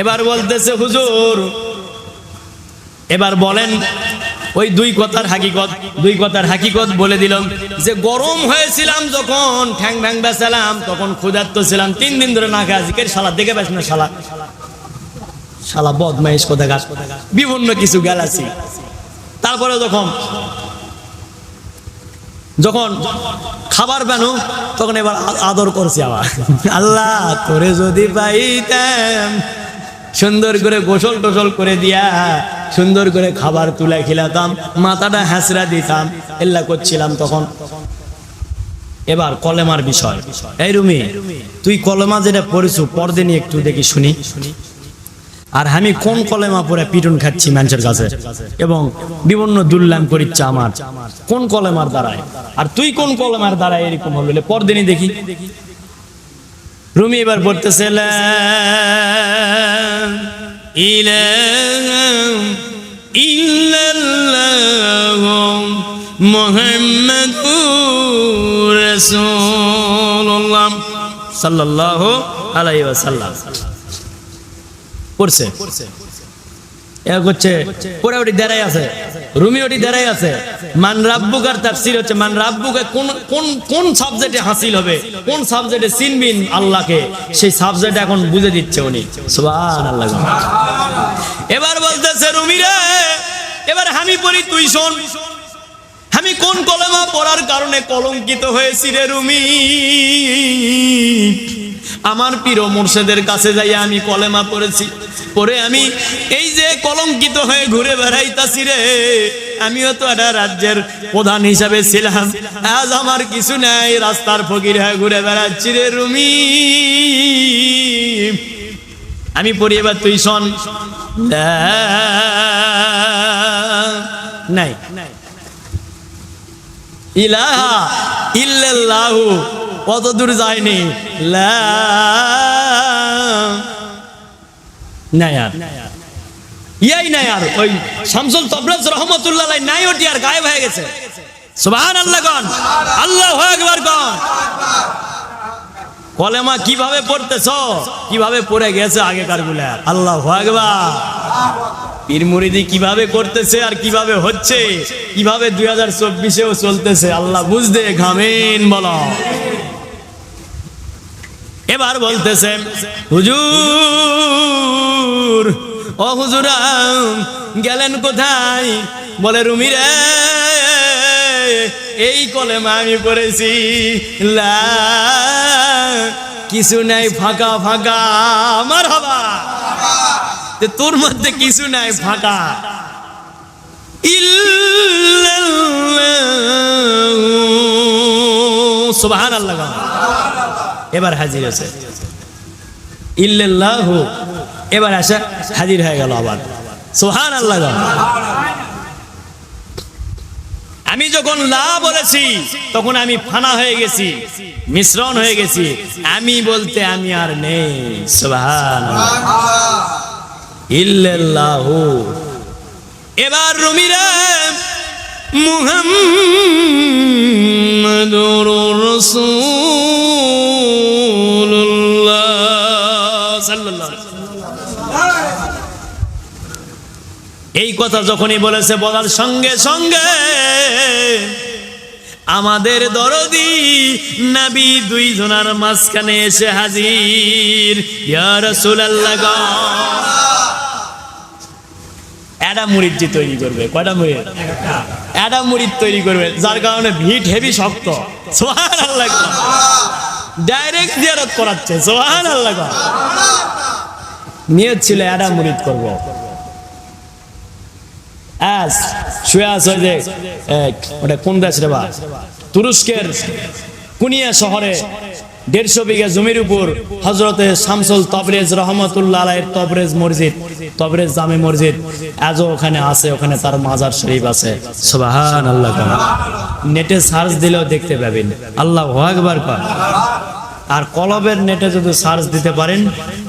এবার বলতেছে, হুজুর, এবার বলেন, ওই দুই কথার হাকিকত, দুই কথার হাকিকত বলে দিলাম যে, গরম হয়েছিলাম যখন, ঠ্যাং ভ্যাং বেসালাম তখন ক্ষুধার্ত ছিলাম, তিন দিন ধরে না খাওয়া জিকের শালা দেখে পাস না শালা। শালা বদমাইশ কোথা গাছ বিভিন্ন কিছু গ্যালাসি তারপরে যখন যখন খাবার পেনো তখন এবার আদর করছি আবার। আল্লাহ করে যদি পাইতাম, সুন্দর করে গোসল টোসল করে দিয়া, সুন্দর করে খাবার তুলে খিলাতাম, মাথাটা হ্যাঁচড়া দিতাম, এল্লা করছিলাম তখন। এবার কলেমার বিষয়। এই রুমি, তুই কলেমা যেটা পড়েছু পরদিনই একটু দেখি শুনি শুনি। আর আমি কোন কলেমা পরে পিটন খাচ্ছি মানুষের কাছে? এবং বিভিন্ন দুর্লাম করিচ্ছে আমার। কোন কলেমার দ্বারায়? আর তুই কোন কলেমার দ্বারায় এরকম হলো? পরদিনই দেখি। রুমি এবার পড়তেছে লা ইলাহা ইল্লাল্লাহ পড়ছে। এ করছে পরে ওটি দেরাই আছে রুমি ওটি দেরাই আছে। মান রাব্বুকার তাফসীর হচ্ছে, মান রাব্বুকা কোন কোন কোন সাবজেক্টে হাসিল হবে, কোন সাবজেক্টে চিনবিন আল্লাহকে, সেই সাবজেক্ট এখন বুঝে দিচ্ছে উনি। সুবহানাল্লাহ। এবার বলতেছে, রুমি রে, এবার আমি পড়ি তুই শোন। আমি কোন কলেমা পড়ার কারণে কলঙ্কিত হয়েছি রে রুমি? আমার প্রিয় মুর্শেদের কাছে যাই আমি কলেমা পড়েছি। পরে আমি এই যে কলঙ্কিত হয়ে ঘুরে বেড়াইতাছি রে, আমিও তো একটা রাজ্যের প্রধান হিসাবে ছিলাম। আজ আমার কিছু নাই, রাস্তার ফকির হয়ে ঘুরে বেড়াচ্ছি রে রুমি। আমি পড়ি এবার তুই শোন। নাই। ইলাহা ইল্লাল্লাহু কত দূর যায়নি? আর ইয়াই আর ওই শামসুল তবরাজ রহমতুল্লাহ নাই ওটি আর গায়েব হয়ে গেছে। সুবহান আল্লাহ গন আল্লাহ আকবার গন কলেমা কীভাবে পড়তেছ? কীভাবে পড়ে গেছে আগেকারগুলা? আল্লাহ আকবার। পীর মুরিদি কীভাবে করতেছে আর কীভাবে হচ্ছে? কীভাবে দুই হাজার চব্বিশেও চলতেছে? আল্লাহ বুঝতে ঘামেন বল। এবার বলতেছে, হুজুর, ও হুজুরাম গেলেন কোথায়? বলে, রুমি রে, এই কলেমা আমি পড়েছি। লা, কিছু নাই, ফাঁকা ফাঁকা আমার হবা তোর মধ্যে কিছু নাই, ফাঁকা। সুবাহান আল্লাহ এবার হাজির আছে ইল্লাল্লাহ, এবার আসা হাজির হয়ে গেল আবার। সুহান আল্লাহ আমি যখন লা বলেছি, তখন আমি ফানা হয়ে গেছি, মিশ্রণ হয়ে গেছি। আমি বলতে আমি আর নেই। সুবহান ইল্লাল্লাহু। এবার রুমিরা মুহাম্মাদুর রাসূলুল্লাহ কথা যখনই বলেছে, বলার সঙ্গে সঙ্গে আমাদের দরদি নবী দুই জনার মাঝখানে এসে হাজির। অ্যাডা মুড়িদটি তৈরি করবে, কয়টা মুড়িদ তৈরি করবে, যার কারণে ভিট হেভি শক্ত। আল্লাহ ডাইরেক্ট করাচ্ছে ছিল অ্যাডা মুড়িদ করব। আজ শুয়ে আছে যে ওটা কোন দেশ রে বা? তুরস্কের কুনিয়া শহরে দেড়শো বিঘা জমির উপর হজরতে শামসুল তবরেজ রহমতুল্লাহ আলাইয়ের তবরেজ মসজিদ, তবরেজ জামে মসজিদ, আজও ওখানে আছে, ওখানে তার মাজার শরীফ আছে। সুবাহান আল্লাহ নেটে সার্চ দিলেও দেখতে পাবেন। আল্লাহ একবার কর আর কলবের নেটে যদি সার্চ দিতে পারেন,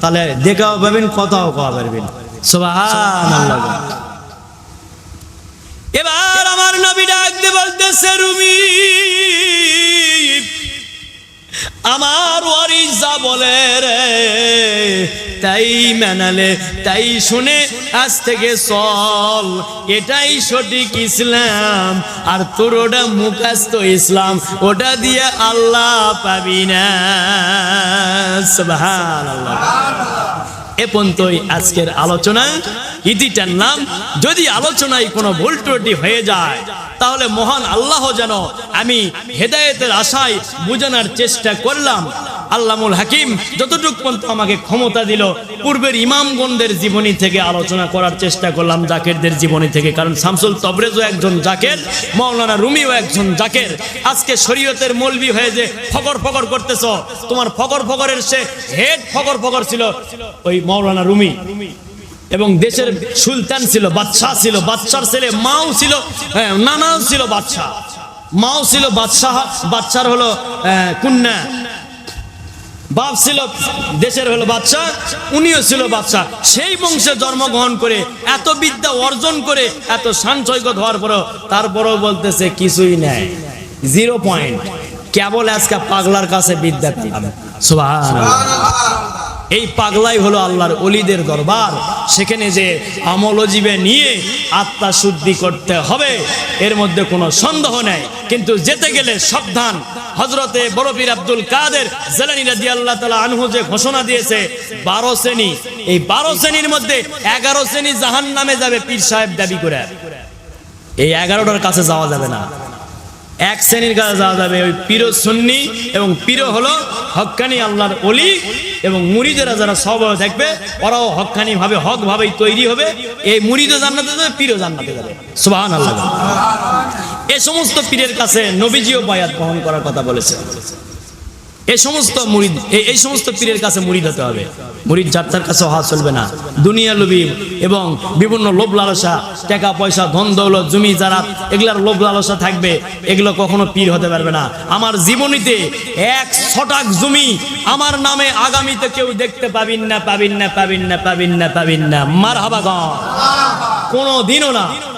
তাহলে দেখাও পাবেন, কথাও কওয়া পারবেন। সুবাহান আল্লাহ। এবার আমার নবী ডাকতে বলতেছে, রুমি, আমার ওয়ারিস বলে রে, তাই মানালে, তাই শুনে আজ থেকে চল। এটাই সঠিক ইসলাম, আর তোর ওটা মুখাস্ত ইসলাম, ওটা দিয়ে আল্লাহ পাবি না। সুবহানাল্লাহ। এ পর্যন্তই আজকের আলোচনা। ইতিটার নাম, যদি আলোচনায় কোনো ভুল ত্রুটি হয়ে যায়, তাহলে মহান আল্লাহ যেন আমি হেদায়েতের আশায় বোঝানোর চেষ্টা করলাম। আল্লামুল হাকিম যতটুক পর্যন্ত আমাকে ক্ষমতা দিল পূর্বের ইমামগণদের জীবনী থেকে আলোচনা করার চেষ্টা করলাম জাকেরদের জীবনী থেকে। কারণ শামসুল তবরেজও একজন জাকের মৌলানা রুমিও একজন জাকের। আজকে শরীয়তের মলবি হয়ে যে ফকর ফকর করতেছ তোমার ফকর ফকরের সে হেড ফকর ফকর ছিল ওই মৌলানা রুমি। এবং দেশের সুলতান ছিল বাদশাহ ছিল বাদশার ছেলে মাও ছিল হ্যাঁ, নানাও ছিল বাদশাহ। মাও ছিল বাদশাহ বাদশার হলো কন্যা। বাপ ছিল দেশের হলো বাচ্চা, উনিও ছিল বাচ্চা। সেই বংশে জন্মগ্রহণ করে, এত বিদ্যা অর্জন করে, এত সঞ্চয়গত হওয়ার পরও তারপরেও বলতেছে কিছুই নেই। Zero point. কেবল আজকে পাগলার কাছে বিদ্যা পেলাম সুবহানাল্লাহ। এই পাগলাই হলো আল্লাহর অলিদের দরবার। সেখানে যে আমলজীবে নিয়ে আত্মা শুদ্ধি করতে হবে, এর মধ্যে কোনো সন্দেহ নেই। কিন্তু যেতে গেলে সাবধান। হজরতে বড়পীর আব্দুল কাদের জেলানি রাজি আল্লাহ তালা আনহু যে ঘোষণা দিয়েছে, বারো শ্রেণি। এই বারো শ্রেণির মধ্যে এগারো শ্রেণি জাহান নামে যাবে পীর সাহেব দাবি করে। এই এগারোটার কাছে যাওয়া যাবে না। এক শ্রেণির কাছে যাওয়া যাবে। ওই পিরো সুন্নি এবং পিরো হলো হক্কানি আল্লাহর অলি এবং মুড়িদেরা যারা সবাই থাকবে ওরাও হক্কানি ভাবে হক ভাবেই তৈরি হবে। এই মুড়িদও জান্নাতে যাবে পিরো জান্নাতে যাবে। সুবহান আল্লাহ এ সমস্ত পীরের কাছে নবীজিও বায়াত বহন করার কথা বলেছে এই সমস্ত মুরিদ, এই- সমস্ত পীরের কাছে মুরিদ হতে হবে। মুরিদ যাত্রার কাছে হওয়া চলবে না। দুনিয়া লোভী এবং বিভিন্ন লোভ লালসা, টাকা, পয়সা, ধন, দৌলত, জমি যারা এগুলার লোভ লালসা থাকবে। এগুলো কখনো পীর হতে পারবে না। আমার জীবনীতে এক ছটাক জমি আমার নামে আগামীতে কেউ দেখতে পাবিন না পাবিন না পাবিন না পাবিন না পাবিন না। মার হাবাগ কোনো দিনও না।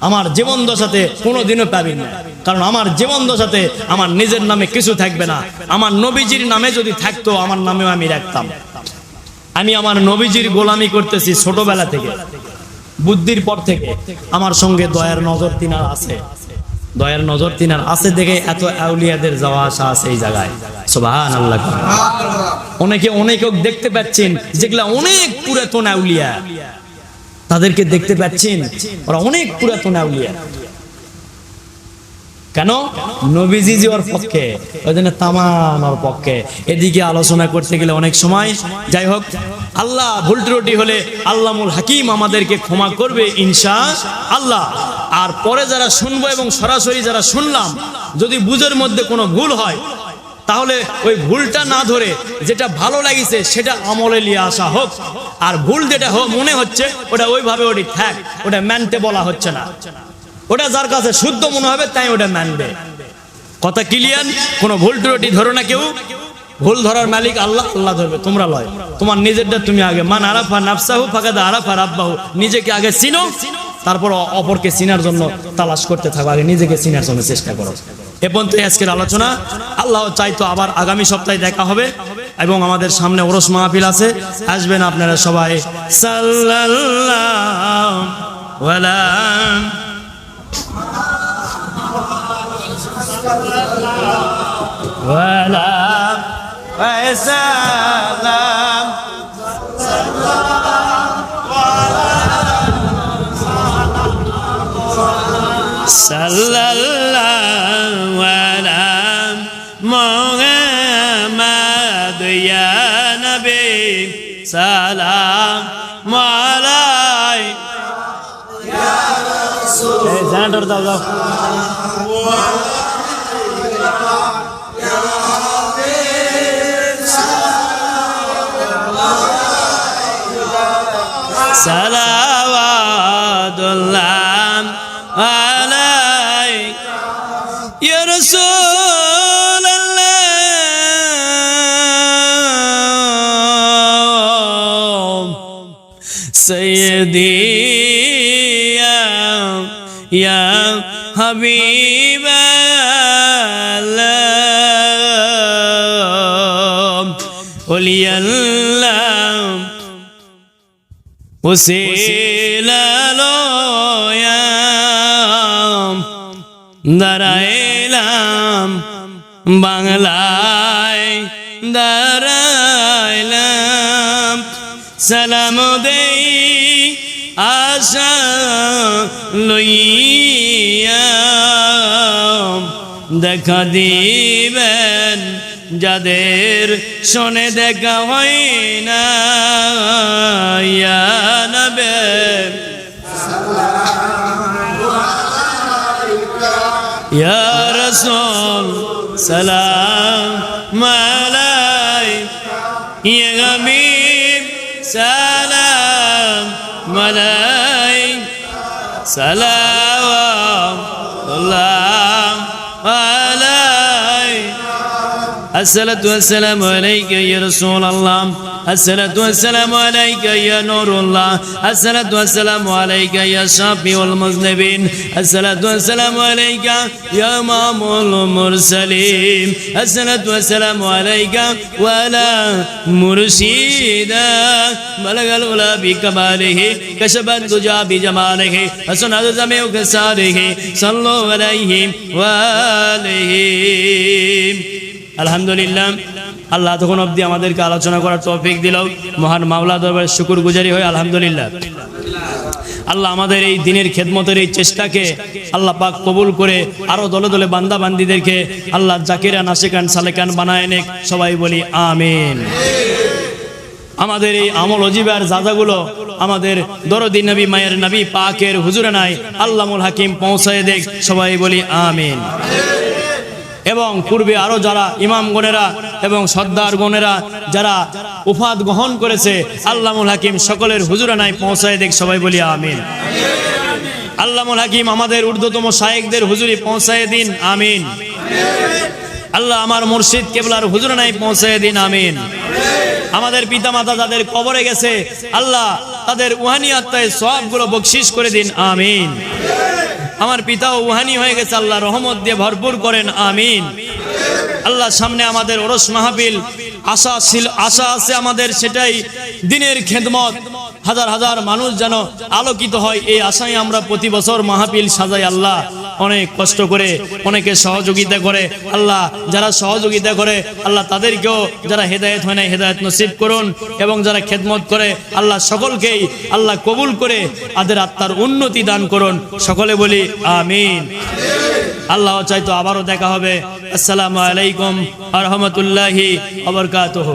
আমার জীবন দশাতে কোনোদিনও পাবি না। কারণ আমার জীবন দশাতে আমার নিজের নামে কিছু থাকবে না। আমার নবীজির নামে যদি থাকতো, আমার নামেও আমি রাখতাম। আমি আমার নবীজির গোলামি করতেছি ছোটবেলা থেকে। বুদ্ধির পর থেকে। আমার সঙ্গে দয়ার নজর তিনার আছে। দয়ার নজর তিনার আছে দেখে এত আউলিয়াদের যাওয়া আসা আছে এই জায়গায়। আল্লাহ অনেকে অনেকে দেখতে পাচ্ছেন, যেগুলা অনেক পুরাতন আউলিয়া। তাদেরকে দেখতে পাচ্ছেন ওরা অনেক পুরাতন আউলিয়া। কেন? নবীজি যে ওর পক্ষে, ওই জন্য তামান ওর পক্ষে। এদিকে আলোচনা করতে গেলে অনেক সময়, যাই হোক, আল্লাহ ভুল ত্রুটি হলে আল্লামুল হাকিম আমাদেরকে ক্ষমা করবে ইনশা আল্লাহ। আর পরে যারা শুনব এবং সরাসরি যারা শুনলাম, যদি বুঝের মধ্যে কোনো ভুল হয় তাহলে ওই ভুলটা না ধরে যেটা ভালো লাগিছে সেটা আমলে নিয়ে আসা হোক। আর ভুল যেটা মনে হচ্ছে ওটা ওইভাবে ওটি থাক, ওটা মানতে বলা হচ্ছে না। ওটা যার কাছে শুদ্ধ মনে হবে, তাই ওটা মানবে। কথা ক্লিয়ার কোনো ভুল ত্রুটি ধরো না কেউ। ভুল ধরার মালিক আল্লাহ আল্লাহ ধরবে, তোমরা লয়। তোমার নিজেরটা তুমি আগে মান আরাফা নাফসাহু ফাকাদা আরাফা রাব্বাহু, নিজেকে আগে চিনো। তারপর অপরকে চিনার জন্য তালাশ করতে থাকো, আগে নিজেকে চিনার জন্য চেষ্টা করো। এ পর্যন্ত আজকের আলোচনা। আল্লাহ চাইতো আবার আগামী সপ্তাহে দেখা হবে এবং আমাদের সামনে ওরস মাহফিল আছে। আসবেন আপনারা সবাই। সাল্লাল্লাহু sallallahu ala Muhammad ya Nabi salam alay ya Rasul Eh jangan dor dor dor Salam سيدي يا يا حبيب الله ولي الله উসিলালয়াম দাঁড়াইলাম বাংলায় দাঁড়াইলাম সালাম দেই আশা লইয়া। দেখা দিবেন, যাদের শোনে দেখা হয় না নবে। রসুল, সালাম আলাই ইয়া গমিব আলাই সালাম আল্লাহ। الصلاة والسلام عليك يا رسول الله. الصلاة والسلام عليك يا نور الله. الصلاة والسلام عليك يا شافي المذنبين الصلاة والسلام عليك يا إمام المرسلين. الصلاة والسلام عليك وعلى مرشدا بلغ الأولى بكماله كشف الدجى بجماله حسن الزمع كساره صلوا عليه وآله. আলহামদুলিল্লাহ। আল্লাহ তখন অবধি আমাদেরকে আলোচনা করার তৌফিক দিল। মহান মাওলা দরবার শুকুর গুজারি হয়, আলহামদুলিল্লাহ। আল্লাহ আমাদের এই দিনের খেদমতের এই চেষ্টাকে আল্লাহ পাক কবুল করে আরও দলে দলে বান্দা বান্দিদেরকে আল্লাহ জাকিরা, নাসিকান, সালেকান বানায় নেক, সবাই বলি আমিন। আমাদের এই আমল অজিবার জাজাগুলো আমাদের দরদি নবী, মায়ের নবী, পাকের হুজুরে নাই, আল্লামুল হাকিম পৌঁছায় দেখ সবাই বলি আমিন। এবং পূর্বে আরও যারা ইমাম গণেরা এবং সর্দার গণেরা যারা উফাদ গ্রহণ করেছে, আল্লামুল হাকিম সকলের হুজুরানায় পৌঁছায় দেখ, সবাই বলি আমিন। আল্লামুল হাকিম আমাদের ঊর্ধ্বতম শায়েকদের হুজুরি পৌঁছায় দিন, আমিন। আল্লাহ আমার মুর্শিদ কেবলার হুজুরানায় পৌঁছায় দিন, আমিন। আমাদের পিতা মাতা যাদের কবরে গেছে, আল্লাহ তাদের উহানি আত্মায় সবগুলো বকশিস করে দিন, আমিন। আমার পিতাও উহানি হয়ে গেছে, আল্লাহ রহমত দিয়ে ভরপুর করেন, আমিন। আল্লাহ সামনে আমাদের ওরস মাহাবিল আশা ছিল, আশা আছে আমাদের সেটাই, দিনের খেদমত। হাজার হাজার মানুষ যেন আলোকিত হয়, এই আশায় আমরা প্রতি বছর মাহফিল সাজাই, আল্লাহ। অনেক কষ্ট করে, অনেকে সহযোগিতা করে। আল্লাহ যারা সহযোগিতা করে, আল্লাহ তাদেরকেও যারা হেদায়েত হয় না হেদায়েত নসিব করুন এবং যারা খেদমত করে, আল্লাহ সকলকেই আল্লাহ কবুল করে তাদের আত্মার উন্নতি দান করুন। সকলে বলি, আমিন। আল্লাহ চাইতো আবারও দেখা হবে। আসসালামু আলাইকুম আরহামতুল্লাহি আবরকাতহ